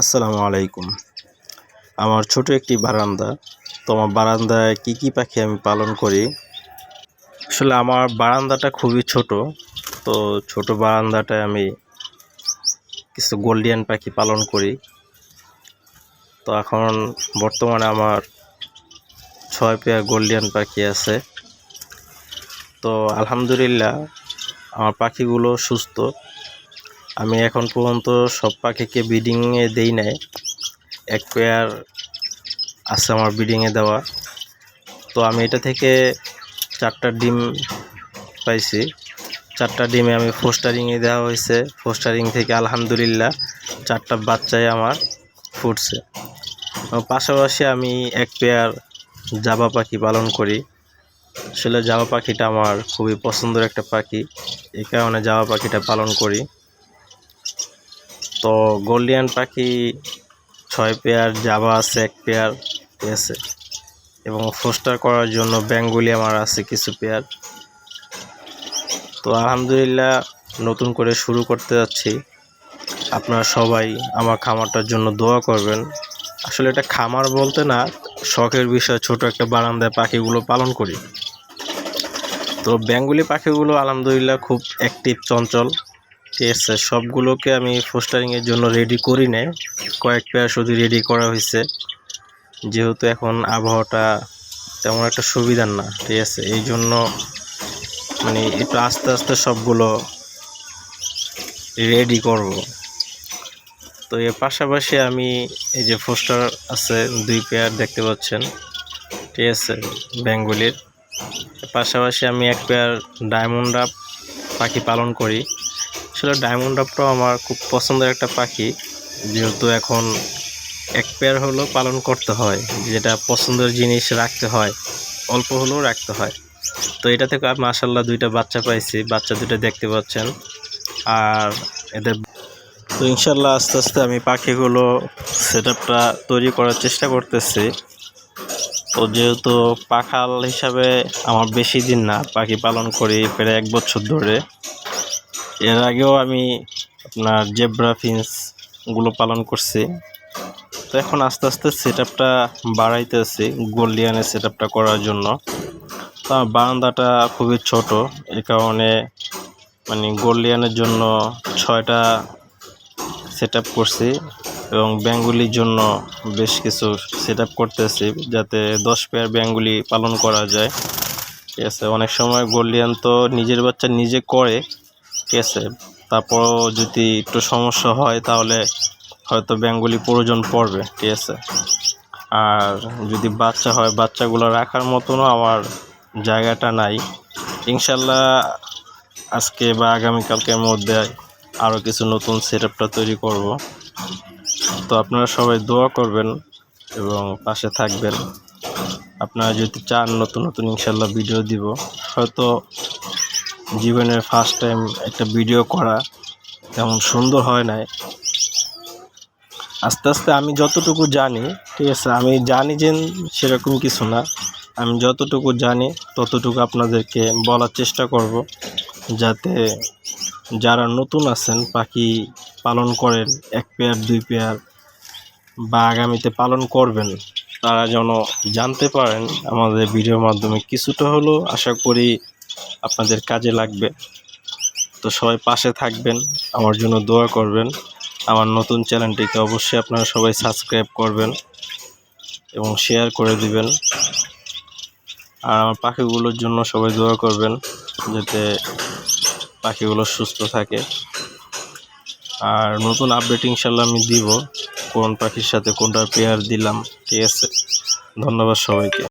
আসসালামু আলাইকুম। আমার ছোট একটি বারান্দা। তো আমার বারান্দায় কী কী পাখি আমি পালন করি? আসলে আমার বারান্দাটা খুবই ছোট। তো ছোট বারান্দাটায় আমি কিছু গোল্ডিয়ান পাখি পালন করি। তো এখন বর্তমানে আমার ছয় পেয়ার গোল্ডিয়ান পাখি আছে। তো আলহামদুলিল্লাহ, আমার পাখিগুলো সুস্থ। আমি এখন পর্যন্ত সব পাখিকে ব্রিডিংয়ে দেই নাই। এক পেয়ার আছে আমার ব্রিডিংয়ে দেওয়া। তো আমি এটা থেকে চারটা ডিম পাইছি। চারটা ডিমে আমি ফোস্টারিংয়ে দেওয়া হয়েছে। ফোস্টারিং থেকে আলহামদুলিল্লাহ চারটা বাচ্চাই আমার ফুটছে। পাশাপাশি আমি এক পেয়ার জাবা পাখি পালন করি। আসলে জামা পাখিটা আমার খুবই পছন্দের একটা পাখি। এই কারণে জামা পাখিটা পালন করি। তো গোল্ডিয়ান পাখি ছয় পেয়ার, জাবা আছে এক পেয়ার, ঠিক আছে? এবং ফোস্টার করার জন্য বেঙ্গলি আমার আছে কিছু পেয়ার। তো আলহামদুলিল্লাহ নতুন করে শুরু করতে যাচ্ছি। আপনারা সবাই আমার খামারটার জন্য দোয়া করবেন। আসলে এটা খামার বলতে না, শখের বিষয় ছোট একটা বারান্দায় পাখিগুলো পালন করি। তো বেঙ্গলি পাখিগুলো আলহামদুলিল্লাহ খুব অ্যাক্টিভ চঞ্চল। ঠিক আছে সবগুলোকে আমি ফোস্টারিংয়ের জন্য রেডি করি নাই। কয়েক পেয়ার শুধু রেডি করা হয়েছে। যেহেতু এখন আবহাওয়াটা তেমন একটা সুবিধার না, ঠিক আছে? এই জন্য মানে একটু আস্তে আস্তে সবগুলো রেডি করব। তো এর পাশাপাশি আমি এই যে ফোস্টার আছে, দুই পেয়ার দেখতে পাচ্ছেন, ঠিক আছে? বেঙ্গলির। পাশাপাশি আমি এক পেয়ার ডায়মন্ড আপ পাখি পালন করি। আসলে ডায়মন্ড আপটাও আমার খুব পছন্দের একটা পাখি। যেহেতু এখন এক পেয়ার হলেও পালন করতে হয়, যেটা পছন্দের জিনিস রাখতে হয়, অল্প হলেও রাখতে হয়। তো এটা থেকে মাসাল্লাহ দুইটা বাচ্চা পাইছি, বাচ্চা দুইটা দেখতে পাচ্ছেন। আর এদের তো ইনশাল্লাহ আস্তে আস্তে আমি পাখিগুলো সেট আপটা তৈরি করার চেষ্টা করতেছি। তো যেহেতু পাখাল হিসাবে আমার বেশি দিন না পাখি পালন করি, প্রায় এক বছর ধরে। এর আগেও আমি আপনার জেব্রা ফিন্সগুলো পালন করছি। তো এখন আস্তে আস্তে সেট আপটা বাড়াইতেছি গোল্ডিয়ানের সেট আপটা করার জন্য। তো আমার বারান্দাটা খুবই ছোট এই কারণে মানে গোল্ডিয়ানের জন্য ছয়টা সেট আপ করছি এবং বেঙ্গুলির জন্য বেশ কিছু সেট আপ করতেছি যাতে দশ পেয়ার বেঙ্গুলি পালন করা যায়। ঠিক আছে, অনেক সময় গোল্ডিয়ান তো নিজের বাচ্চা নিজে করে ঠিক আছে। তারপরও যদি একটু সমস্যা হয়, তাহলে হয়তো বেঙ্গলি প্রয়োজন পড়বে, ঠিক আছে? আর যদি বাচ্চা হয়, বাচ্চাগুলো রাখার মতনও আমার জায়গাটা নাই। ইনশাল্লাহ আজকে বা আগামীকালকের মধ্যে আরও কিছু নতুন সেট আপটা তৈরি করব। তো আপনারা সবাই দোয়া করবেন এবং পাশে থাকবেন। আপনারা যদি চান নতুন নতুন ইনশাল্লাহ ভিডিও দিব। হয়তো জীবনের ফার্স্ট টাইম একটা ভিডিও করা তেমন সুন্দর হয় নাই। আস্তে আস্তে আমি যতটুকু জানি, ঠিক আছে, আমি জানি যে সেরকম কিছু না। আমি যতটুকু জানি, ততটুকু আপনাদেরকে বলার চেষ্টা করব, যাতে যারা নতুন আছেন, পাখি পালন করেন, এক পেয়ার, দুই পেয়ার, বা আগামীতে পালন করবেন, তারা যেন জানতে পারেন আমাদের ভিডিওর মাধ্যমে কিছুটা হলেও আশা করি আপনাদের কাজে লাগবে। তো সবাই পাশে থাকবেন, আমার জন্য দোয়া করবেন। আমার নতুন চ্যানেলটিকে অবশ্যই আপনারা সবাই সাবস্ক্রাইব করবেন এবং শেয়ার করে দিবেন। আর আমার পাখিগুলোর জন্য সবাই দোয়া করবেন যাতে পাখিগুলো সুস্থ থাকে। আর নতুন আপডেট ইনশাল্লাহ আমি দিব, কোন পাখির সাথে কোনটা পেয়ার দিলাম, ঠিক আছে? ধন্যবাদ সবাইকে।